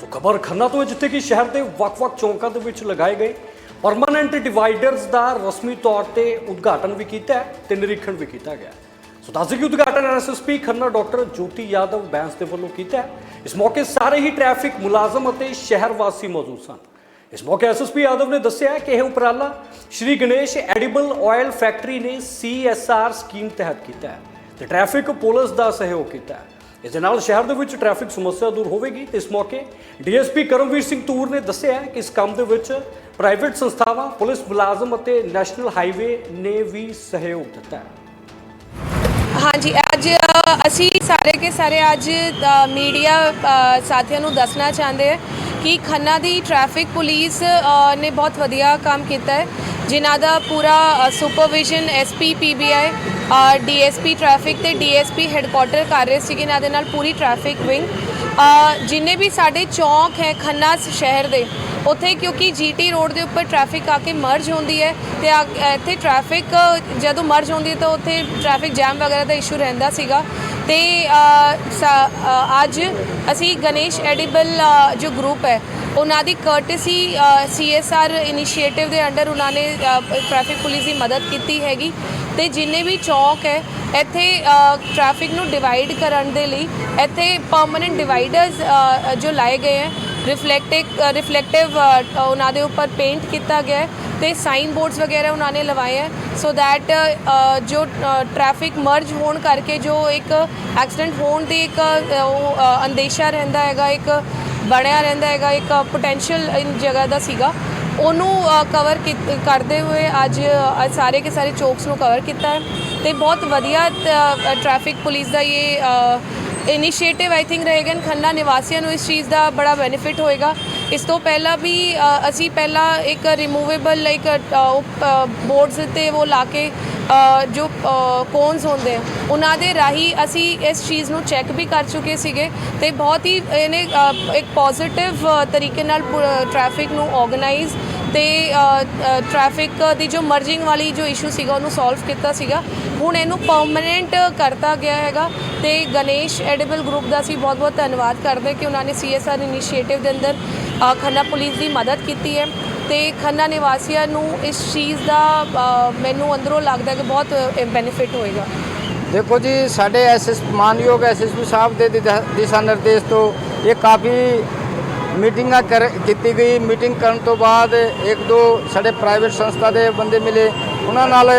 ਸੋ ਖਬਰ ਖੰਨਾ ਤੋਂ ਹੈ, ਜਿੱਥੇ ਕਿ ਸ਼ਹਿਰ ਦੇ ਵੱਖ-ਵੱਖ ਚੌਂਕਾਂ ਦੇ ਵਿੱਚ ਲਗਾਏ ਗਏ ਪਰਮਾਨੈਂਟ ਡਿਵਾਈਡਰਸ ਦਾ ਰਸਮੀ ਤੌਰ ਤੇ ਉਦਘਾਟਨ ਵੀ ਕੀਤਾ ਹੈ ਤੇ ਨਿਰੀਖਣ ਵੀ ਕੀਤਾ ਗਿਆ ਹੈ। ਸੋ ਦੱਸਦੇ ਕਿ ਉਦਘਾਟਨ ਐਸਐਸਪੀ ਖੰਨਾ ਡਾਕਟਰ ਜੋਤੀ ਯਾਦਵ ਬੈਂਸ ਦੇ ਵੱਲੋਂ ਕੀਤਾ ਇਸ ਮੌਕੇ ਸਾਰੇ ਹੀ ਟ੍ਰੈਫਿਕ ਮੁਲਾਜ਼ਮ ਅਤੇ ਸ਼ਹਿਰ ਵਾਸੀ ਮੌਜੂਦ ਸਨ। ਇਸ ਮੌਕੇ ਐਸਐਸਪੀ ਯਾਦਵ ਨੇ ਦੱਸਿਆ ਕਿ ਇਹ ਉਪਰਾਲਾ Shri Ganesh edible oil factory ਨੇ ਸੀਐਸਆਰ ਸਕੀਮ ਤਹਿਤ ਕੀਤਾ ਹੈ ਤੇ ਟ੍ਰੈਫਿਕ ਪੁਲਿਸ ਦਾ ਸਹਿਯੋਗ ਕੀਤਾ ਹੈ। ਇਸ ਦੇ ਨਾਲ ਸ਼ਹਿਰ ਦੇ ਵਿੱਚ ਟ੍ਰੈਫਿਕ ਸਮੱਸਿਆ ਦੂਰ ਹੋਵੇਗੀ। ਤੇ ਇਸ ਮੌਕੇ ਡੀਐਸਪੀ ਕਰਮਵੀਰ ਸਿੰਘ ਤੂਰ ਨੇ ਦੱਸਿਆ ਕਿ ਇਸ ਕੰਮ ਦੇ ਵਿੱਚ ਪ੍ਰਾਈਵੇਟ ਸੰਸਥਾਵਾਂ, ਪੁਲਿਸ ਮੁਲਾਜ਼ਮ ਅਤੇ ਨੈਸ਼ਨਲ ਹਾਈਵੇ ਨੇ ਵੀ ਸਹਿਯੋਗ ਦਿੱਤਾ ਹੈ। ਹਾਂਜੀ, ਅੱਜ ਅਸੀਂ ਸਾਰੇ ਕੇ ਸਾਰੇ ਅੱਜ ਮੀਡੀਆ ਸਾਥੀਆਂ ਨੂੰ ਦੱਸਣਾ ਚਾਹੁੰਦੇ ਹਾਂ ਕਿ ਖੰਨਾ ਦੀ ਟ੍ਰੈਫਿਕ ਪੁਲਿਸ ਨੇ ਬਹੁਤ ਵਧੀਆ ਕੰਮ ਕੀਤਾ ਹੈ। ਜਿਨ੍ਹਾਂ ਦਾ ਪੂਰਾ supervision SP PBI DSP traffic ਤੇ ਡੀਐਸਪੀ ਹੈੱਡਕੁਆਟਰ ਕਰ ਰਹੇ ਸੀਗੇ, ਇਹਨਾਂ ਦੇ ਨਾਲ ਪੂਰੀ ਟ੍ਰੈਫਿਕ ਵਿੰਗ ਜਿੰਨੇ ਵੀ ਸਾਡੇ ਚੌਂਕ ਹੈ ਖੰਨਾ ਸ਼ਹਿਰ ਦੇ, ਉੱਥੇ ਕਿਉਂਕਿ ਜੀਟੀ ਰੋਡ ਦੇ ਉੱਪਰ ਟ੍ਰੈਫਿਕ ਆ ਕੇ ਮਰਜ ਹੁੰਦੀ ਹੈ ਤੇ ਆ- ਇੱਥੇ ਟ੍ਰੈਫਿਕ ਜਦੋਂ ਮਰਜ ਹੁੰਦੀ ਹੈ ਤਾਂ ਉੱਥੇ ਟ੍ਰੈਫਿਕ ਜੈਮ ਵਗੈਰਾ ਦਾ ਇਸ਼ੂ ਰਹਿੰਦਾ ਸੀਗਾ। ਤੇ ਸਾ- ਅੱਜ ਅਸੀਂ ਗਣੇਸ਼ ਐਡੀਬਲ ਜੋ ਗਰੁੱਪ ਹੈ ਉਹਨਾਂ ਦੀ ਕਰਟਸੀ ਸੀਐਸਆਰ ਇਨੀਸ਼ੀਏਟਿਵ ਦੇ ਅੰਡਰ ਉਹਨਾਂ ਨੇ ਟ੍ਰੈਫਿਕ ਪੁਲਿਸ ਦੀ ਮਦਦ ਕੀਤੀ ਹੈਗੀ। ਤੇ ਜਿੰਨੇ ਵੀ ਚੌਕ ਹੈ ਇੱਥੇ ਟ੍ਰੈਫਿਕ ਨੂੰ ਡਿਵਾਈਡ ਕਰਨ ਦੇ ਲਈ ਇੱਥੇ ਪਰਮਨੈਂਟ ਡਿਵਾਈਡਰਸ ਜੋ ਲਾਏ ਗਏ ਹੈ ਰਿਫਲੈਕਟਿਵ ਰਿਫਲੈਕਟਿਵ ਉਹਨਾਂ ਦੇ ਉੱਪਰ ਪੇਂਟ ਕੀਤਾ ਗਿਆ ਹੈ ਤੇ ਸਾਈਨ ਬੋਰਡਸ ਵਗੈਰਾ ਉਹਨਾਂ ਨੇ ਲਵਾਏ ਹੈ ਸੋ ਦੈਟ ਜੋ ਟ੍ਰੈਫਿਕ ਮਰਜ ਹੋਣ ਕਰਕੇ ਜੋ ਇੱਕ ਐਕਸੀਡੈਂਟ ਹੋਣ ਦੀ ਇੱਕ ਉਹ, ਅੰਦੇਸ਼ਾ ਰਹਿੰਦਾ ਹੈਗਾ ਇੱਕ ਬਣਿਆ ਰਹਿੰਦਾ ਹੈਗਾ, ਇੱਕ ਪੋਟੈਂਸ਼ੀਅਲ ਇਨ ਜਗ੍ਹਾ ਦਾ ਸੀਗਾ। ਉਹਨੂੰ ਕਵਰ ਕਰਦੇ ਹੋਏ ਅੱਜ ਸਾਰੇ ਕੇ ਸਾਰੇ ਚੌਕਸ ਨੂੰ ਕਵਰ ਕੀਤਾ ਹੈ ਤੇ ਬਹੁਤ ਵਧੀਆ ਟ੍ਰੈਫਿਕ ਪੁਲਿਸ ਦਾ ਇਹ ਇਨੀਸ਼ੀਏਟਿਵ ਆਈ ਥਿੰਕ ਰਹੇਗਾ। ਖੰਨਾ ਨਿਵਾਸੀਆਂ ਨੂੰ ਇਸ ਚੀਜ਼ ਦਾ ਬੜਾ ਬੈਨੀਫਿਟ ਹੋਏਗਾ। ਇਸ ਤੋਂ ਪਹਿਲਾਂ ਵੀ ਅਸੀਂ ਪਹਿਲਾਂ ਇੱਕ ਰਿਮੂਵੇਬਲ ਲਾਈਕ ਬੋਰਡਸ ਤੇ ਉਹ ਲਾ ਕੇ ਜੋ ਕੋਨਸ ਹੁੰਦੇ ਆ, ਉਹਨਾਂ ਦੇ ਰਾਹੀਂ ਅਸੀਂ ਇਸ ਚੀਜ਼ ਨੂੰ ਚੈੱਕ ਵੀ ਕਰ ਚੁੱਕੇ ਸੀਗੇ ਤੇ ਬਹੁਤ ਹੀ ਇਹਨੇ ਇੱਕ ਪੋਜ਼ਿਟਿਵ ਤਰੀਕੇ ਨਾਲ ਟ੍ਰੈਫਿਕ ਨੂੰ ਆਰਗੇਨਾਈਜ਼ ਤੇ ਟ੍ਰੈਫਿਕ ਦੀ ਜੋ ਮਰਜਿੰਗ ਵਾਲੀ ਜੋ ਇਸ਼ੂ ਸੀਗਾ, ਉਹਨੂੰ ਸੋਲਵ ਕੀਤਾ ਸੀਗਾ। ਹੁਣ ਇਹਨੂੰ ਪਰਮਨੈਂਟ ਕਰਤਾ ਗਿਆ ਹੈਗਾ ਤੇ ਗਣੇਸ਼ ਐਡੀਬਲ ਗਰੁੱਪ ਦਾ ਅਸੀਂ ਬਹੁਤ ਬਹੁਤ ਧੰਨਵਾਦ ਕਰਦੇ ਹਾਂ ਕਿ ਉਹਨਾਂ ਨੇ ਸੀਐਸਆਰ ਇਨੀਸ਼ੀਏਟਿਵ ਦੇ ਅੰਦਰ ਖੰਨਾ ਪੁਲਿਸ ਦੀ ਮਦਦ ਕੀਤੀ ਹੈ। ਤੇ ਖੰਨਾ ਨਿਵਾਸੀਆਂ ਨੂੰ ਇਸ ਚੀਜ਼ ਦਾ ਮੈਨੂੰ ਅੰਦਰੋਂ ਲੱਗਦਾ ਕਿ ਬਹੁਤ ਬੈਨੀਫਿਟ ਹੋਏਗਾ। ਦੇਖੋ ਜੀ, ਸਾਡੇ ਐਸਐਸ ਮਾਨਯੋਗ ਐਸਐਸਪੀ ਸਾਹਿਬ ਦੇ ਦਿਸ਼ਾ ਨਿਰਦੇਸ਼ ਤੋਂ ਇਹ ਕਾਫੀ ਮੀਟਿੰਗਾਂ ਕਰ, ਕੀਤੀ ਗਈ। ਮੀਟਿੰਗ ਕਰਨ ਤੋਂ ਬਾਅਦ ਇੱਕ ਦੋ ਸਾਡੇ ਪ੍ਰਾਈਵੇਟ ਸੰਸਥਾ ਦੇ ਬੰਦੇ ਮਿਲੇ। ਉਹਨਾਂ ਨਾਲ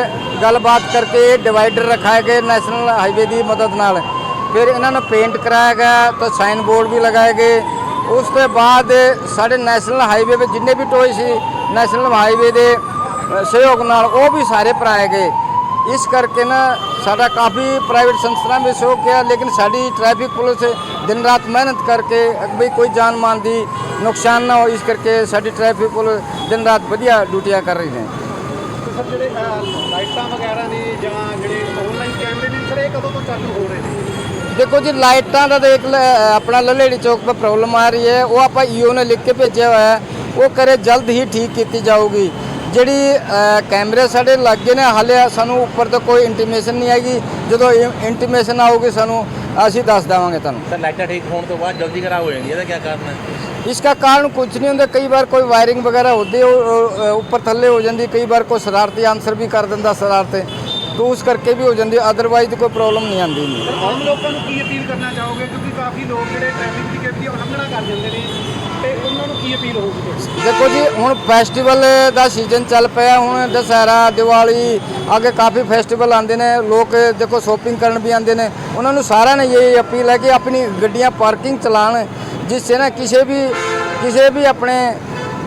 ਗੱਲਬਾਤ ਕਰਕੇ ਡਿਵਾਈਡਰ ਰਖਾਏ ਗਏ ਨੈਸ਼ਨਲ ਹਾਈਵੇ ਦੀ ਮਦਦ ਨਾਲ। ਫਿਰ ਇਹਨਾਂ ਨੂੰ ਪੇਂਟ ਕਰਾਇਆ ਗਿਆ ਤਾਂ ਸਾਈਨ ਬੋਰਡ ਵੀ ਲਗਾਏ ਗਏ। ਉਸ ਤੋਂ ਬਾਅਦ ਸਾਡੇ ਨੈਸ਼ਨਲ ਹਾਈਵੇ 'ਤੇ ਜਿੰਨੇ ਵੀ ਟੋਏ ਸੀ, ਨੈਸ਼ਨਲ ਹਾਈਵੇ ਦੇ ਸਹਿਯੋਗ ਨਾਲ ਉਹ ਵੀ ਸਾਰੇ ਭਰਾਏ ਗਏ। ਇਸ ਕਰਕੇ ਨਾ ਸਾਡਾ ਕਾਫੀ ਪ੍ਰਾਈਵੇਟ ਸੰਸਥਾ ਵਿੱਚ ਸਹਿਯੋਗ ਕਿਹਾ ਲੇਕਿਨ ਸਾਡੀ ਟ੍ਰੈਫਿਕ ਪੁਲਿਸ ਦਿਨ ਰਾਤ ਮਿਹਨਤ ਕਰਕੇ ਵੀ ਕੋਈ ਜਾਨ ਮਾਲ ਦੀ ਨੁਕਸਾਨ ਨਾ ਹੋ ਇਸ ਕਰਕੇ ਸਾਡੀ ਟ੍ਰੈਫਿਕ ਪੁਲਿਸ ਦਿਨ ਰਾਤ ਵਧੀਆ ਡਿਊਟੀਆਂ ਕਰ ਰਹੀ ਨੇ ਤੇ ਸਰ ਜਿਹੜੇ ਅਹ, ਲਾਈਟਾਂ ਵਗੈਰਾ ਨੇ ਜਾਂ ਜਿਹੜੇ ਆਨਲਾਈਨ ਕੈਮਰੇ ਨੇ ਸਰ ਇਹ ਕਦੋਂ ਤੋਂ ਚਾਲੂ ਹੋ ਰਹੇ ਨੇ ਦੇਖੋ ਜੀ ਲਾਈਟਾਂ ਦਾ ਤਾਂ ਇੱਕ ਲ- ਆਪਣਾ ਲਲੇੜੀ ਚੌਕ 'ਤੇ ਪ੍ਰੋਬਲਮ ਆ ਰਹੀ ਹੈ ਉਹ ਆਪਾਂ ਈਓ ਨੇ ਲਿਖ ਕੇ ਭੇਜਿਆ ਹੋਇਆ ਹੈ ਉਹ ਕਰੇ ਜਲਦ ਹੀ ਠੀਕ ਕੀਤੀ ਜਾਊਗੀ ਜਿਹੜੀ ਅ, ਕੈਮਰੇ ਸਾਡੇ ਲੱਗੇ ਨੇ ਹਾਲੇ ਸਾਨੂੰ ਉੱਪਰ ਤੋਂ ਕੋਈ ਇੰਟੀਮੇਸ਼ਨ ਨਹੀਂ ਆਏਗੀ ਜਦੋਂ ਇੰਟੀਮੇਸ਼ਨ ਆਊਗੀ ਸਾਨੂੰ ਅਸੀਂ ਦੱਸ ਦੇਵਾਂਗੇ ਤੁਹਾਨੂੰ ਸਰ ਲਾਈਟਾਂ ਠੀਕ ਹੋਣ ਤੋਂ ਬਾਅਦ ਜਲਦੀ ਖਰਾਬ ਹੋ ਜਾਂਦੀ ਹੈ ਇਹਦਾ ਕੀ ਕਾਰਨ ਹੈ इसका कारण कुछ नहीं होता कई बार कोई वायरिंग वगैरह होती है वो, अ, ऊपर थल्ले हो जाती कई बार कोई शरारती आंसर भी कर दिंदा शरारते तो उस करके भी हो जाती अदरवाइज कोई प्रॉब्लम नहीं आती नहीं ਸਰ ਆਮ ਲੋਕਾਂ ਨੂੰ ਕੀ ਅਪੀਲ ਕਰਨਾ ਚਾਹੋਗੇ ਕਿਉਂਕਿ ਕਾਫੀ ਲੋਕ ਜਿਹੜੇ ਟ੍ਰੈਫਿਕ ਦੀ ਤੇ ਉਹਨਾਂ ਨੂੰ ਕੀ ਅਪੀਲ ਹੋਊਗੀ ਤੁਹਾਡੀ? ਦੇਖੋ ਜੀ, ਹੁਣ ਫੈਸਟੀਵਲ ਦਾ ਸੀਜ਼ਨ ਚੱਲ ਪਿਆ, ਹੁਣ ਦੁਸਹਿਰਾ, ਦੀਵਾਲੀ, ਅੱਗੇ ਕਾਫੀ ਫੈਸਟੀਵਲ ਆਉਂਦੇ ਨੇ, ਲੋਕ ਦੇਖੋ ਸ਼ੋਪਿੰਗ ਕਰਨ ਵੀ ਆਉਂਦੇ ਨੇ। ਉਹਨਾਂ ਨੂੰ ਸਾਰਿਆਂ ਨੇ ਇਹ ਅਪੀਲ ਹੈ ਕਿ ਆਪਣੀ ਗੱਡੀਆਂ ਪਾਰਕਿੰਗ ਚਲਾਣ ਜਿਸ ਸੇ ਨਾ ਕਿਸੇ ਵੀ ਕਿਸੇ ਵੀ ਆਪਣੇ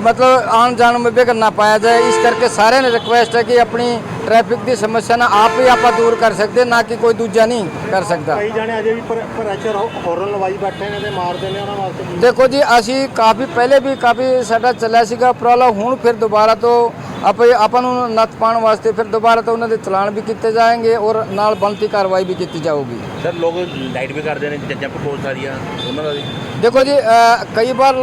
ਮਤਲਬ ਆਉਣ ਜਾਣ ਵਿੱਚ ਵਿਘਨ ਨਾ ਪਾਇਆ ਜਾਏ ਇਸ ਕਰਕੇ ਸਾਰਿਆਂ ਨੇ ਰਿਕੁਐਸਟ ਹੈ ਕਿ ਆਪਣੀ ਟ੍ਰੈਫਿਕ ਦੀ ਸਮੱਸਿਆ ਨਾ ਆਪ ਹੀ ਆਪਾਂ ਦੂਰ ਕਰ ਸਕਦੇ ਨਾ ਕਿ ਕੋਈ ਦੂਜਾ ਨਹੀਂ ਕਰ ਸਕਦਾ। ਕਈ ਜਾਣੇ ਅਜੇ ਵੀ ਪ੍ਰੈਸ਼ਰ ਹੌਰਨ ਲਵਾਈ ਬੈਠੇ ਨੇ ਤੇ ਮਾਰਦੇ ਨੇ ਉਹਨਾਂ ਵਾਸਤੇ। ਦੇਖੋ ਜੀ ਅਸੀਂ ਕਾਫੀ ਪਹਿਲੇ ਵੀ ਕਾਫੀ ਸਾਡਾ ਚੱਲਿਆ ਸੀਗਾ ਉਪਰਾਲਾ ਹੁਣ ਫਿਰ ਦੁਬਾਰਾ ਤੋਂ ਆਪਾਂ ਆਪਾਂ ਨੂੰ ਨੱਥ ਪਾਉਣ ਵਾਸਤੇ ਫਿਰ ਦੁਬਾਰਾ ਤੋਂ ਉਹਨਾਂ ਦੇ ਚਲਾਨ ਵੀ ਕੀਤੇ ਜਾਣਗੇ ਔਰ ਨਾਲ ਬਣਤੀ ਕਾਰਵਾਈ ਵੀ ਕੀਤੀ ਜਾਊਗੀ। ਸਰ ਲੋਕ ਲਾਈਟ ਵੀ ਕਰਦੇ ਨੇ ਜੰਜਾਂ ਪੋਸਟ ਸਾਰੀਆਂ ਉਹਨਾਂ ਦਾ ਵੀ। ਦੇਖੋ ਜੀ ਕਈ ਵਾਰ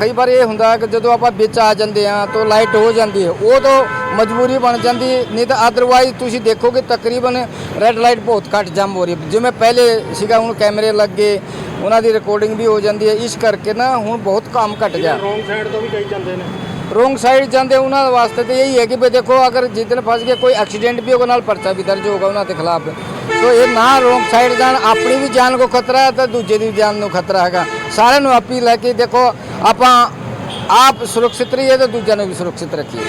ਕਈ ਵਾਰ ਇਹ ਹੁੰਦਾ ਕਿ ਜਦੋਂ ਆਪਾਂ ਵਿੱਚ ਆ ਜਾਂਦੇ ਆ ਤਾਂ ਲਾਈਟ ਹੋ ਜਾਂਦੀ ਹੈ ਉਹ ਤਾਂ ਮਜਬੂਰੀ ਬਣ ਜਾਂਦੀ ਨਹੀਂ ਤਾਂ ਅਦਰਵਾਈਜ਼ ਤੁਸੀਂ ਦੇਖੋਗੇ ਤਕਰੀਬਨ ਰੈੱਡ ਲਾਈਟ ਬਹੁਤ ਘੱਟ ਜੰਮ ਹੋ ਰਹੀ ਹੈ। ਜਿਵੇਂ ਪਹਿਲੇ ਸੀਗਾ ਹੁਣ ਕੈਮਰੇ ਲੱਗੇ ਉਹਨਾਂ ਦੀ ਰਿਕਾਰਡਿੰਗ ਵੀ ਹੋ ਜਾਂਦੀ ਹੈ ਇਸ ਕਰਕੇ ਨਾ ਹੁਣ ਬਹੁਤ ਕੰਮ ਘਟ ਗਿਆ। ਰੋਂਗ ਸਾਈਡ ਤੋਂ ਵੀ ਕਈ ਜਾਂਦੇ ਨੇ। ਰੋਂਗ ਸਾਈਡ ਜਾਂਦੇ ਉਹਨਾਂ ਵਾਸਤੇ ਤੇ ਇਹੀ ਹੈ ਕਿ ਵੀ ਦੇਖੋ, ਅਗਰ ਜਿੱਦਨ ਫਸ ਗਏ, ਕੋਈ ਐਕਸੀਡੈਂਟ ਵੀ ਹੋਗਾ ਨਾਲ ਪਰਚਾ ਵੀ ਦਰਜ ਹੋਗਾ ਉਹਨਾਂ ਦੇ ਖਿਲਾਫ। ਸੋ ਇਹ ਨਾ ਰੋਂਗ ਸਾਈਡ ਜਾਣ, ਆਪਣੀ ਵੀ ਜਾਨ ਕੋ ਖਤਰਾ ਹੈ ਤੇ ਦੂਜੇ ਦੀ ਵੀ ਜਾਨ ਨੂੰ ਖਤਰਾ ਹੈਗਾ। ਸਾਰਿਆਂ ਨੂੰ ਅਪੀਲ ਹੈ ਕਿ ਦੇਖੋ, ਆਪਾਂ ਆਪ ਸੁਰੱਖਿਅਤ ਰਹੀਏ ਤੇ ਦੂਜਿਆਂ ਨੂੰ ਵੀ ਸੁਰੱਖਿਅਤ ਰੱਖੀਏ।